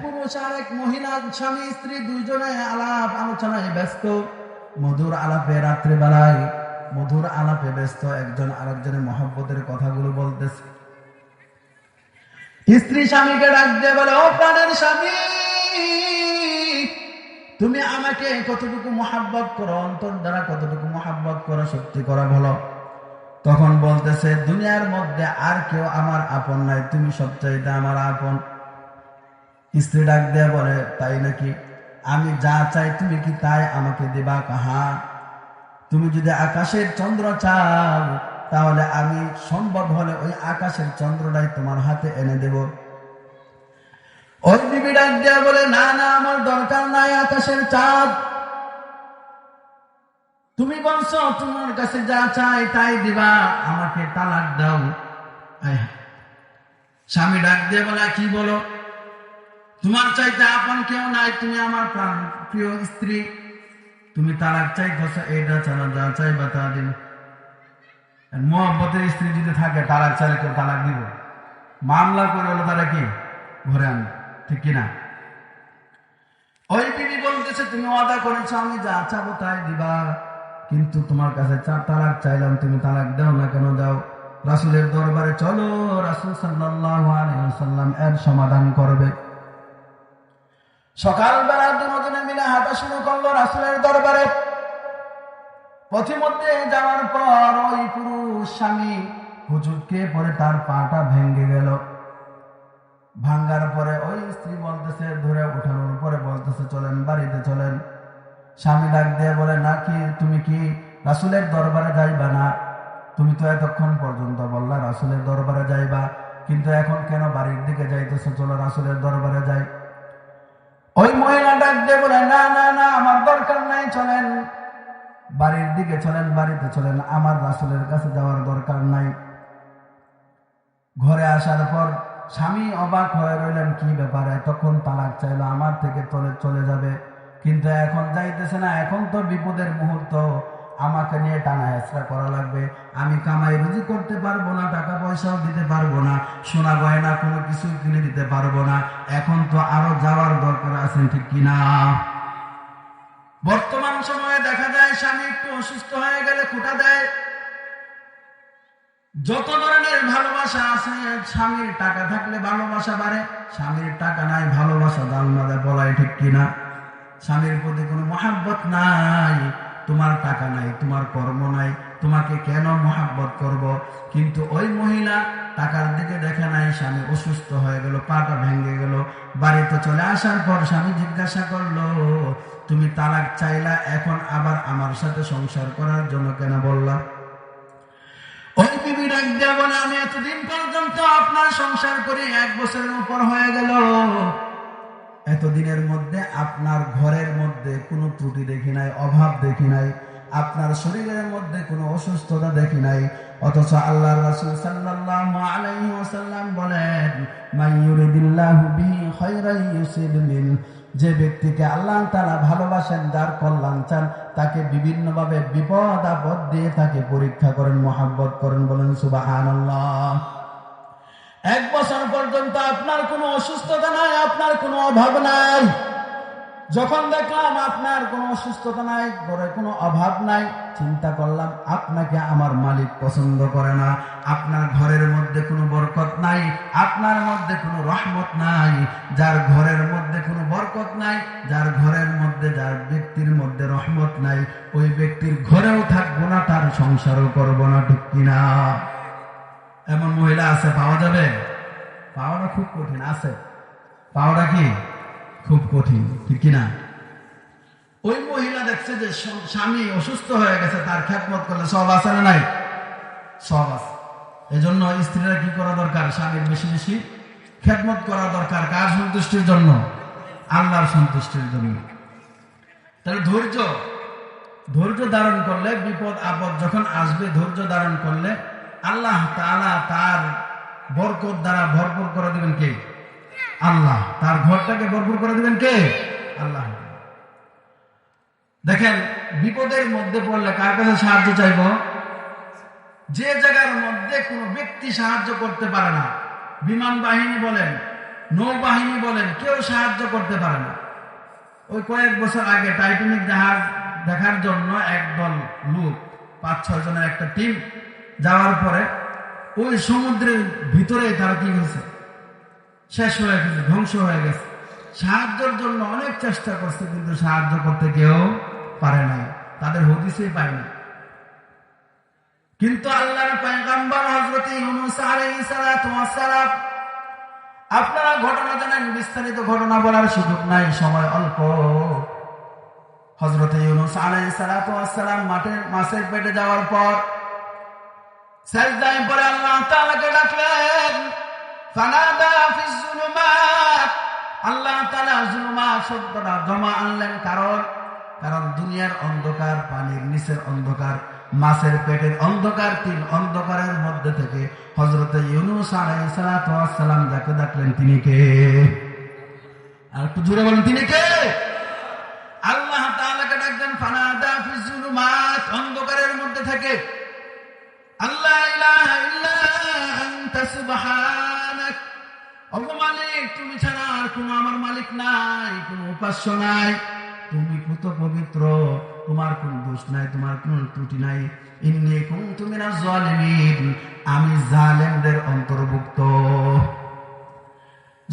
পুরুষ আর এক মহিলা, স্বামী, স্ত্রী দুইজনে আলাপ আলোচনায় ব্যস্ত। মধুর আলাপে রাত্রে বেলায় মধুর আলাপে ব্যস্ত একজন আরেকজনের মহব্বতের কথাগুলো বলতেছে। স্ত্রী স্বামীকে ডাক বলে, ও প্রাণের স্বামী, তুমি আমাকে কতটুকু মহাব্বত করো, অন্তর দ্বারা কতটুকু মহাব্বত করো, সত্যি করা ভালো তখন বলতেছে, দুনিয়ার মধ্যে আর কেউ আমার আপন নাই, তুমি সবচাইতে আমার আপন। স্ত্রী ডাক দিয়ে বলে তাই নাকি? আমি যা চাই তুমি কি তাই আমাকে দিবা? কাহা তুমি যদি আকাশের চন্দ্র চাও, তাহলে আমি সম্ভব হলে ওই আকাশের চন্দ্রটাই তোমার হাতে এনে দেব। ওই বিবি ডাক দিয়ে বলে, না না, আমার দরকার নাই আকাশের চাঁদ। তুমি বলছো, তোমার কাছে যা চাই তাই দিবা, আমাকে তালাক দাও। স্বামী ডাক দিয়ে বলে কি বলো? তোমার চাইতে আপন কেউ নাই, তুমি আমার প্রাণ, প্রিয় স্ত্রী। তুমি তালাক চাইতেছো এইটা ছাড়া যা চাইবা তা দিন। মোহব্বতের স্ত্রী যদি থাকে তালাক চাইলে কেউ তালাক দিব। মামলা করে হলো তারা কি? ঘরে আনবে। ঠিক কিনা? ওই বিবি বলতেছে, তুমি ওয়াদা করেছ, আমি যা চাবো তাই দিবা। কিন্তু তোমার কাছে তালাক চাইলাম, তুমি তালাক দাও না কেন দাও রাসুলের দরবারে চলো, রাসুল সাল্লাল্লাহু আলাইহি ওয়াসাল্লাম এর সমাধান করবে। সকালবেলা দুজনে মিলে হাঁটা শুরু করল রাসুলের দরবারে। পথিমধ্যে যাওয়ার পর ওই পুরুষ স্বামী হুজুরকে পরে তার পাটা ভেঙে গেল। ভাঙ্গার পরে ওই স্ত্রী বলতেছে, ধরে উঠানোর পরে বলতেছে, চলেন বাড়িতে চলেন। স্বামী ডাক দিয়ে বলে, না কি, তুমি কি রাসুলের দরবারে যাইবা না? তুমি তো এতক্ষণ পর্যন্ত বললা রাসুলের দরবারে যাইবা, কিন্তু এখন কেন বাড়ির দিকে যাইতেছো? চলো রাসুলের দরবারে যাই। ওই মহিলা ডাক দিয়ে বলে, না না না, আমার দরকার নাই, চলেন। বাড়ির দিকে চলেন, বাড়িতে চলেন, আমার রাসুলের কাছে যাওয়ার দরকার নাই। ঘরে আসার পর স্বামী অবাক হয়ে রইলেন, কি ব্যাপারে তখন তালাক চাইলো, আমার থেকে চলে চলে যাবে। কিন্তু এখন যাইতেছে না, এখন তো বিপদের মুহূর্ত। আমাকে নিয়ে টানা হেঁচড়া করা লাগবে। আমি কামাই রুজি করতে পারব না, টাকা পয়সাও দিতে পারব না, সোনা গয়না কোনো কিছু কিনে দিতে পারব না। এখন তো আরও যাওয়ার দরকার আছে, ঠিক কিনা? বর্তমান সময়ে দেখা যায়, স্বামী একটু অসুস্থ হয়ে গেলে খোটা দেয়। যত ধরনের ভালোবাসা আছে, স্বামীর টাকা থাকলে ভালোবাসা বাড়ে, স্বামীর টাকা নাই, ভালোবাসা দাম না দেয় বলাই ঠিক কিনা? স্বামীর প্রতি কোনো মহাব্বত নাই। তোমার টাকা নাই, তোমার কর্ম নাই, তোমাকে কেন মহাব্বত করব? কিন্তু ওই মহিলা টাকার দিকে দেখে নাই, স্বামী অসুস্থ হয়ে গেল, পাটা ভেঙে গেল। বাড়িতে চলে আসার পর স্বামী জিজ্ঞাসা করল, তুমি তালাক চাইলা এখন আবার আমার সাথে সংসার করার জন্য কেন বললা? ওই আমি এতদিন পর্যন্ত আপনার সংসার করে, এক বছরের উপর হয়ে গেল। এতদিনের মধ্যে আপনার ঘরের মধ্যে কোনো ত্রুটি দেখি নাই, অভাব দেখি নাই, আপনার শরীরের মধ্যে কোনো অসুস্থতা দেখি নাই, অথচ আল্লাহ রাসূল সাল্লাল্লাহু বলেন যে ব্যক্তিকে আল্লাহ তাআলা ভালোবাসেন, যার কল্যাণ চান, তাকে বিভিন্নভাবে বিপদ আপদ দিয়ে তাকে পরীক্ষা করেন, মহাব্বত করেন, বলেন সুবহানাল্লাহ। এক বছর পর্যন্ত আপনার কোনো অসুস্থতা নাই, আপনার কোনো অভাব নাই। যখন দেখলাম আপনার কোনো অসুস্থতা নাই, ঘরে কোনো অভাব নাই, চিন্তা করলাম, আপনাকে আমার মালিক পছন্দ করে না। আপনার ঘরের মধ্যে কোনো বরকত নাই, আপনার মধ্যে কোনো রহমত নাই। যার ঘরের মধ্যে কোনো বরকত নাই, যার ঘরের মধ্যে, যার ব্যক্তির মধ্যে রহমত নাই, ওই ব্যক্তির ঘরেও থাকব না, তার সংসারও করব না, ঠিক কিনা? এমন মহিলা আছে, পাওয়া যাবে? পাওয়াটা খুব কঠিন, আছে। পাওয়াটা কি? খুব কঠিন, ঠিক কিনা? ওই মহিলা দেখছে যে স্বামী অসুস্থ হয়ে গেছে, তার খ্যাতমত করলে সব আছে না নাই? সব আছে। এজন্য স্ত্রীরা কি করা দরকার? স্বামীর বেশি বেশি খ্যাতমত করা দরকার। কার সন্তুষ্টির জন্য? আল্লাহর সন্তুষ্টির জন্য। তাহলে ধৈর্য ধৈর্য ধারণ করলে বিপদ, আপদ যখন আসবে, ধৈর্য ধারণ করলে আল্লাহ তাআলা তার বরকত দ্বারা ভরপুর করে দিবেন কে? আল্লাহ। তার ঘরটাকে ভরপুর করে দিবেন কে? আল্লাহ। দেখেন, বিপদের মধ্যে পড়লে কার কাছে সাহায্য চাইব? যে জায়গার মধ্যে কোনো ব্যক্তি সাহায্য করতে পারে না, বিমান বাহিনী বলেন, নৌবাহিনী বলেন, কেউ সাহায্য করতে পারে না। ওই কয়েক বছর আগে টাইটানিক জাহাজ দেখার জন্য একদল লোক পাঁচ ছয় জনের একটা টিম যাওয়ার পরে ওই সমুদ্রের ভিতরে তারা কি হয়েছে শেষ হয়ে গেছে, ধ্বংস হয়ে গেছে। সাহায্যের জন্য অনেক চেষ্টা করছে, কিন্তু সাহায্য করতে কেউ পারে নাই। তাদের হদিসেই পায় না। কিন্তু আল্লাহর পয়গম্বর হযরত ইউনূস আলাইহিস সালাম আপনারা ঘটনা জানেন, বিস্তারিত ঘটনা বলার সুযোগ নাই, সময় অল্প। হযরত ইউনূস আলাইহিস সালাম মাঠে, মাছের পেটে যাওয়ার পর সাজদায় পরে আল্লাহ তাআলাকে ডাকলেন, ফানাদা ফিজ আল্লাহ তাআলা যুলুমাত শব্দটা জমা আনলেন কারণ কারণ দুনিয়ার অন্ধকার, পানির নিচের অন্ধকার, মাছের পেটের অন্ধকার, তিন অন্ধকারের মধ্যে থেকে হজরত ইউনুস আলাইহিস সালাতু ওয়াস সালাম যাকে ডাকলেন তিনি কে? আর একটু জোরে বলেন, তিনি কে? আল্লাহ তাআলাকে ডাকলেন, ফানাদা ফিজ যুলুমাত অন্ধকারের মধ্যে থেকে তুমি ছাড়া আর কোনো আমার মালিক নাই, কোনো উপাস্য নাই। তুমি কত পবিত্র, তোমার কোন দোষ নাই, তোমার কোন ত্রুটি নাই। ইন্নি কুনতু মিনাজ জালিমিন, আমি জালেমদের অন্তর্ভুক্ত।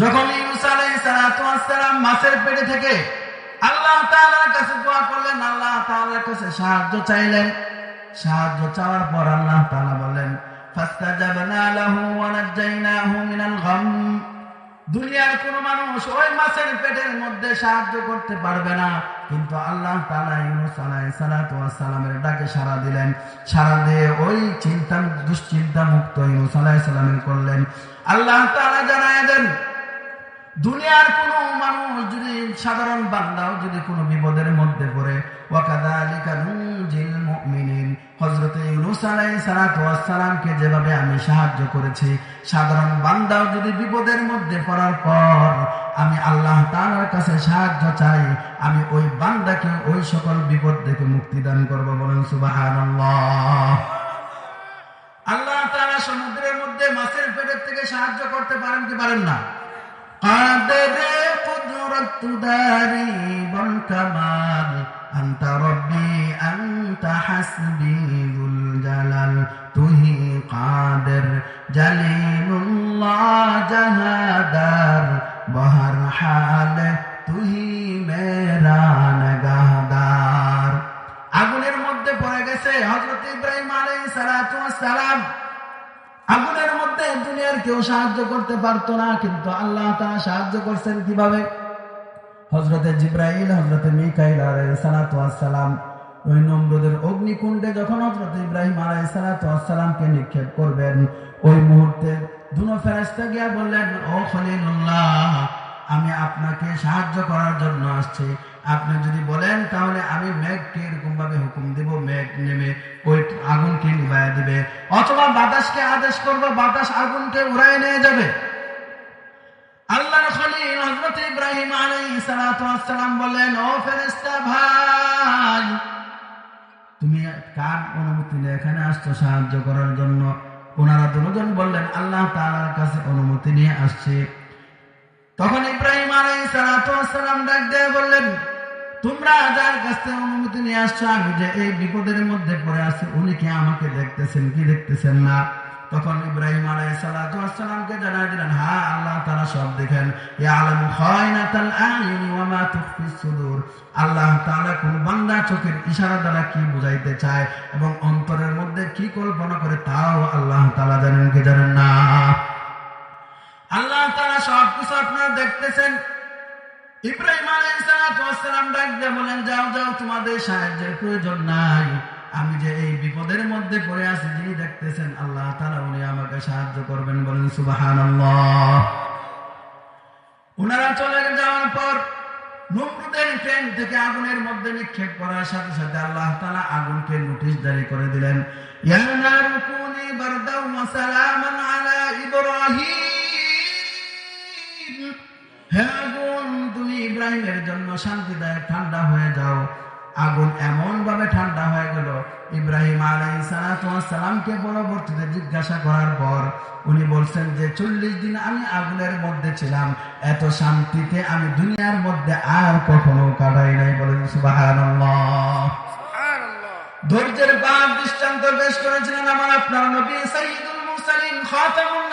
যখন ইউসা মাছের পেটে থেকে আল্লাহ তাআলার কাছে দোয়া করলেন, আল্লাহ তাআলার কাছে সাহায্য চাইলেন। সাহায্য চাওয়ার পর আল্লাহ তাআলা বলেন ফাস্তাজাবনা লাহু ওয়া নাজ্জাইনাহু মিনাল গাম। দুনিয়ার কোন মানুষ ওই মাছের পেটের মধ্যে সাহায্য করতে পারবে না। কিন্তু আল্লাহ সালামের ডাকে সাড়া দিলেন। সাড়া দিয়ে ওই চিন্তা, দুশ্চিন্তা মুক্ত ইউনূস সালামের করলেন। আল্লাহ তাআলা জানায় দেন, দুনিয়ার কোন মানুষ যদি সাধারণ বান্দাও যদি কোনো বিপদের মধ্যে পড়ে ওয়াকাদালিকা নুনজিল মুমিনিন। হযরত সালামকে যেভাবে আমি সাহায্য করেছি, সাধারণ বান্দাও যদি বিপদের মধ্যে পড়ার পর আমি আল্লাহ তাআলার কাছে সাহায্য চাই, আমি ওই বান্দাকে ওই সকল বিপদ থেকে মুক্তি দান করব বলেন সুবহানাল্লাহ। আল্লাহ তাআলা সমুদ্রের মধ্যে মাছের পেটের থেকে সাহায্য করতে পারেন কি পারেন না? قادر قدرة داري والكمال أنت ربي أنت حسبي ذو الجلال تهي قادر جليل الله جهادار بهر حال তুহি মেরা নগাহদার আগুনের মধ্যে পড়ে গেছে হযরত ইব্রাহিম আলাইহিস সালাতু ওয়াস সালাম আগুনের মধ্যে দুনিয়ার কেউ সাহায্য করতে পারতো না কিন্তু আল্লাহ তারা সাহায্য করছেন কিভাবে হজরতে জিব্রাইল হজরতে মিকাইল সালাম ওই নম্রদের অগ্নিকুণ্ডে যখন হজরত ইব্রাহিম আলাই সালাতামকে নিক্ষেপ করবেন, ওই মুহূর্তে দুনো ফেরাস্তা গিয়া বললেন, ও খলিল্লাহ আমি আপনাকে সাহায্য করার জন্য আসছি। আপনি যদি বলেন, তাহলে আমি মেঘকে এরকম ভাবে হুকুম দিব, মেঘ নেমে ওই আগুনকে নিভাইয়া দিবে। অথবা বাতাসকে আদেশ করব, বাতাস আগুনকে উড়াই নিয়ে যাবে। আল্লাহর খলিল হযরত ইব্রাহিম আলাইহিস সালাতু ওয়াস সালাম বললেন, ও ফেরেশতা ভাই, তুমি কার অনুমতি নিয়ে এখানে আসছো সাহায্য করার জন্য? ওনারা দুজন বললেন, আল্লাহ তাআলার কাছে অনুমতি নিয়ে আসছে। তখন ইব্রাহিম আলাইহিস সালাতু ওয়াস সালাম ডাক দিয়ে বললেন, তোমরা যার কাছে অনুমতি নিয়ে আসছো, আমি যে এই বিপদের মধ্যে পড়ে আছি, উনি কি আমাকে দেখতেছেন, কি দেখতেছেন না? তখন ইব্রাহিম ওয়াস জানাই দিলেন হ্যাঁ আল্লাহ তাআলা সব দেখেন। আল্লাহ তাআলা কোন বান্দা চোখের ইশারা দ্বারা কি বুঝাইতে চায় এবং অন্তরের মধ্যে কি কল্পনা করে তাও আল্লাহ তাআলা জানেন কি জানেন না? আল্লাহ তাআলা সব কিছু আপনারা দেখতেছেন। ইব্রাহিম আলাইহিস সালাম ডাক দিয়ে বলেন, যাও যাও, তোমাদের সাহায্যের প্রয়োজন নাই। আমি যে এই বিপদের মধ্যে পড়ে আছি, যিনি দেখতেছেন, আল্লাহ তাআলা উনি আমাকে সাহায্য করবেন বলেন, সুবহানাল্লাহ। ওনারা চলে যাওয়ার পর ইব্রাহিমের জন্য শান্তিদায়ক ঠান্ডা হয়ে যাও। আগুন এমন ভাবে ঠান্ডা হয়ে গেল ইব্রাহিম আলাই সালামকে পরবর্তীতে জিজ্ঞাসা করার পর উনি বলছেন যে চল্লিশ দিন আমি আগুনের মধ্যে ছিলাম এত শান্তিতে আমি দুনিয়ার মধ্যে আর কখনো কাটাই নাই। বলেন সুবাহ ধৈর্যের বাদ দৃষ্টান্ত পেশ করেছিলেন আমার আপনার নবী খাতামুন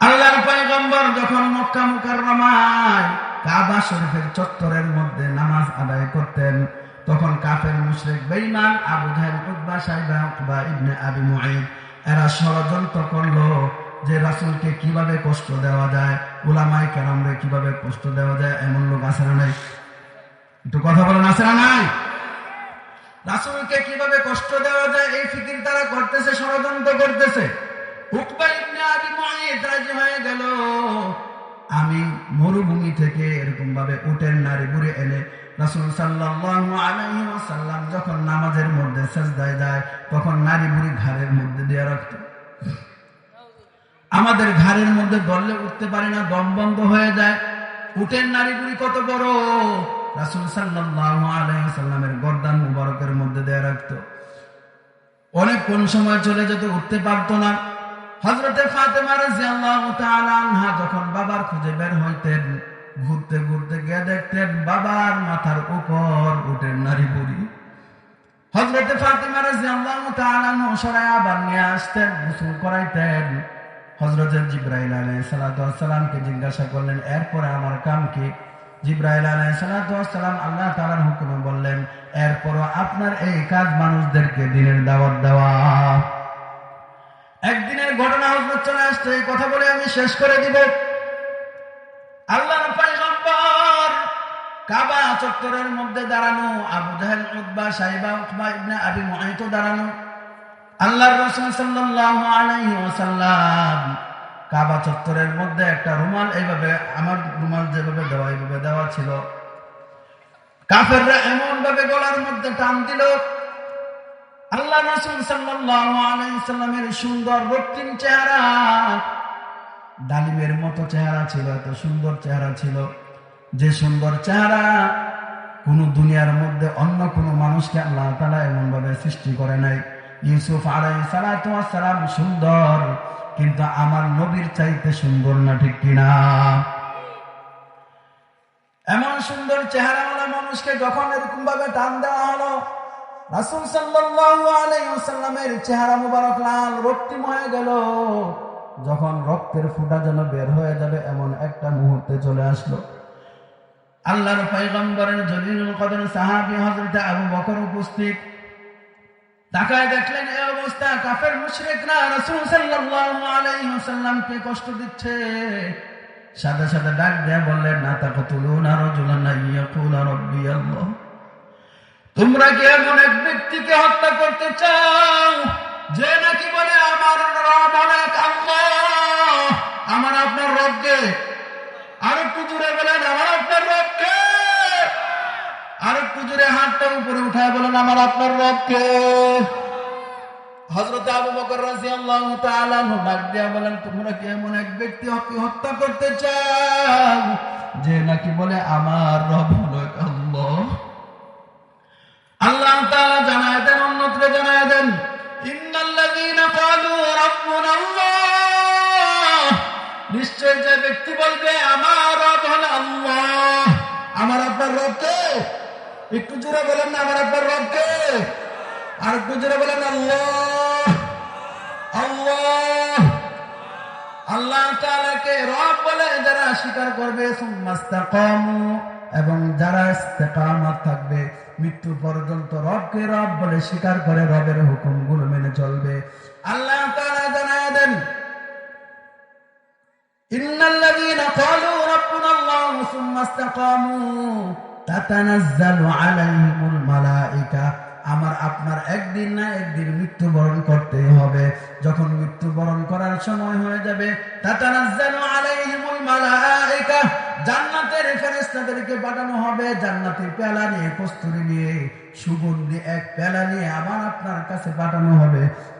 আল্লাহর পয়গম্বর যখন মক্কা মুকাররমায় কাবা শরীফের চত্বরের মধ্যে নামাজ আদায় করতেন। তখন কাফের মুশরিক বেঈমান আবু জাহেল উতবা সাইবা উতবা ইবনে আবি মুঈদ এরা ষড়যন্ত্র করল যে রাসূলকে কীভাবে কষ্ট দেওয়া যায়, উলামায়ে কেরামরে কীভাবে কষ্ট দেওয়া যায়, এমন লোক আছে না নাই? একটু কথা বলেন, আছে না নাই? রাসূলকে কীভাবে কষ্ট দেওয়া যায়, এই ফিকির তারা করতেছে, ষড়যন্ত্র করতেছে। উকবা ইবনে আবি মুঈদ রাজি হয়ে গেল। আমি মরুভূমি থেকে এরকম ভাবে উটের নারী বুড়ে এনে রাসূল সাল্লাল্লাহু আলাইহি ওয়াসাল্লাম যখন নামাজের মধ্যে সেজদায় যায়, তখন নারী বুড়ি ঘাড়ের মধ্যে দিয়ে রাখতো। আমাদের ঘাড়ের মধ্যে দললে উঠতে পারি না, দম বন্ধ হয়ে যায়। উটের নারী বুড়ি কত বড়? রাসূল সাল্লাল্লাহু আলাইহি ওয়াসাল্লামের গর্দান মুবারকের মধ্যে দেয়া রাখতো। অনেক কোন সময় চলে যেতে, উঠতে পারতো না। হজরতে ফাতেমা রাদিয়াল্লাহু তাআলা আনহা যখন বাবার খুঁজে বের হইতেন, ঘুরতে ঘুরতে গিয়ে দেখতেন বাবার মাথার উপর উটের নারী বুড়ি। হজরতে ফাতেমা রাদিয়াল্লাহু তাআলা আবার নিয়ে আসতেন করাইতেন। হজরতে জিব্রাইল আলাইহিস জিজ্ঞাসা করলেন, এরপরে আমার কাম কি? জিব্রাইল আলাইহিস সালাতু সালাম আল্লাহ তাআলার হুকুমে বললেন, এরপরও আপনার এই কাজ মানুষদেরকে দিনের দাওয়াত দেওয়া। একদিনের ঘটনা হজরত চলে আসছে, এই কথা বলে আমি শেষ করে দিব। আল্লাহর পয়গম্বর কাবা চত্বরের মধ্যে দাঁড়ানো, আবু জাহেল, উতবা, সাইবা, উতবা ইবনে আবি মুআইত দাঁড়ানো। আল্লাহর রাসূল সাল্লাল্লাহু আলাইহি কাবা চত্বরের মধ্যে একটা রুমাল এইভাবে, আমার রুমাল যেভাবে দেওয়া, এইভাবে দেওয়া ছিল। কাফেররা এমন ভাবে গলার মধ্যে টান দিল আল্লাহ রাসূল সাল্লামের সুন্দর রক্তিম চেহারা। ডালিমের মতো চেহারা ছিল, এত সুন্দর চেহারা ছিল। যে সুন্দর চেহারা কোন দুনিয়ার মধ্যে অন্য কোন মানুষকে আল্লাহ তাআলা এমন ভাবে সৃষ্টি করে নাই। ইউসুফ ওয়াস সালাম সুন্দর, কিন্তু আমার নবীর চাইতে সুন্দর না, ঠিক কিনা? এমন সুন্দর চেহারাওয়ালা মানুষকে যখন এরকম ভাবে টান দেওয়া হলো রাসূল ওয়াসাল্লামের চেহারা মুবারক লাল রক্তিম হয়ে গেল। যখন রক্তের ফুটা যেন বের হয়ে যাবে, এমন একটা মুহূর্তে চলে আসলো। আল্লাহর পয়গম্বরের জলিলুল কদর সাহাবী হযরত আবু বকর উপস্থিত। তাকায় দেখলেন এই অবস্থা, কাফের মুশরিকরা রাসূল সাল্লাল্লাহু আলাইহি ওয়াসাল্লামকে কষ্ট দিচ্ছে। সাদা সাদা ডাক দেয়া বললেন না তাকতুলুনা রাজুলান ইয়াকুলা রাব্বি আল্লাহ। তোমরা কি এমন এক ব্যক্তিকে হত্যা করতে চাও? যে নাকি বলে, আমার রব অনেক আল্লাহ, আমার আপনার রবকে। আর একটু দূরে বলেন, আমার আপনার রবকে। আর একটু জোরে হাতটা উপরে উঠায় বলেন, আমার আপনার রবকে। হযরত আবু বকর তাআলা আনহু ডাক দিয়া বলেন, তোমরা কি এমন এক ব্যক্তি হত্যা করতে চাও? যে নাকি বলে, আমার রব হলো আল্লাহ। আল্লাহ তাআলা জানায় দেন, অন্যত্র জানায় দেন, ইন্নাল্লাযীনা আল্লাহ। নিশ্চয় যে ব্যক্তি বলবে, আমার রব আমার আপনার রব কে? একটু জোরে বলেন না, আমার আপনার রব কে? আর একটু জোরে বলেন, আল্লাহ। আল্লাহ। আল্লাহ তাআলাকে রব বলে যারা স্বীকার করবে সুম্মাস্তাকামু এবং যারা মৃত্যু পর্যন্ত রবকে রব বলে স্বীকার করে রবের হুকুমগুলো মেনে চলবে। আল্লাহ জানায় দেন আমার, আপনার একদিন না একদিন মৃত্যুবরণ করতে হবে। যখন মৃত্যুবরণ করার সময় হয়ে যাবে, তাতানাজ্জালু আলাইহিমুল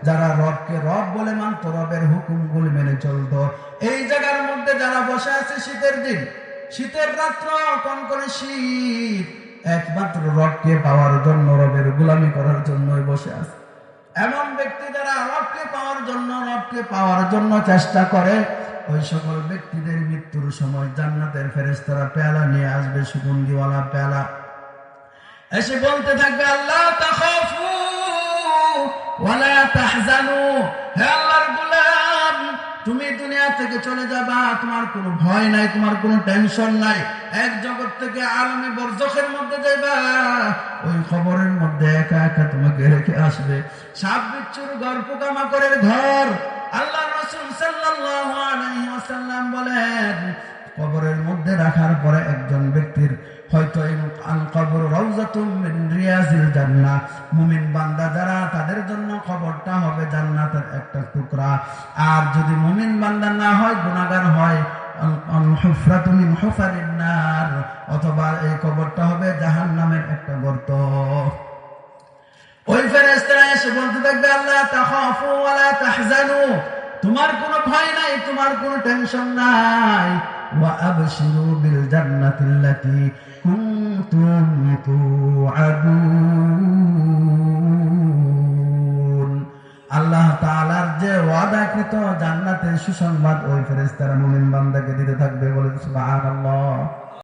যারা রবকে রব বলে মানত, রবের হুকুমগুলি মেনে চলতো। এই জায়গার মধ্যে যারা বসে আছে শীতের দিন, শীতের রাত্র শীত, একমাত্র রবকে পাওয়ার জন্য, রবের গোলামি করার বসে আছে। এমন ব্যক্তি যারা রবকে পাওয়ার জন্য, রবকে পাওয়ার জন্য চেষ্টা করে ওই সকল ব্যক্তিদের মৃত্যুর সময় জান্নাতের ফেরেশতারা পেয়ালা নিয়ে আসবে সুগন্ধিওয়ালা পেয়ালা। এসে বলতে থাকবে, আল্লাহ তাখাফু ওয়ালা তাহজানু। হে আল্লাহর গোলাম, তুমি দুনিয়া থেকে চলে যাবা, তোমার কোনো ভয় নাই, তোমার কোনো টেনশন নাই। এক জগৎ থেকে আলমে বরজখের মধ্যে যাইবা, ওই খবরের মধ্যে একা একা তোমাকে রেখে আসবে। সাপ বিচ্ছুর ঘর পোকামাকড়ের ঘর আল্লাহ রাসূল সাল্লাল্লাহু আলাইহি ওয়াসাল্লাম বলেন, কবরের মধ্যে রাখার পরে একজন ব্যক্তির হয়তো কবর রওজাতুম মিন রিয়াজিল জান্নাহ। মুমিন বান্দা যারা, তাদের জন্য খবরটা হবে জান্নাতের একটা টুকরা। আর যদি মুমিন বান্দা না হয়, গুনাহগার হয় নার। অথবা এই কবরটা হবে জাহান্নামের একটা গর্ত। ওই ফেরেশতারা এসে বলতে থাকবে, আল্লাহ, তাখাফু ওয়ালা তাহজানু। তোমার কোনো ভয় নাই, তোমার কোনো টেনশন নাই। ওয়া আবশিরু বিল জান্নাতিল্লাতী কুনতুম আল্লাহ তাআলার যে ওয়াদাকৃত জান্নাতের সুসংবাদ ওই ফেরেশতারা মুমিন বান্দাকে দিতে থাকবে বলে সুবহানাল্লাহ।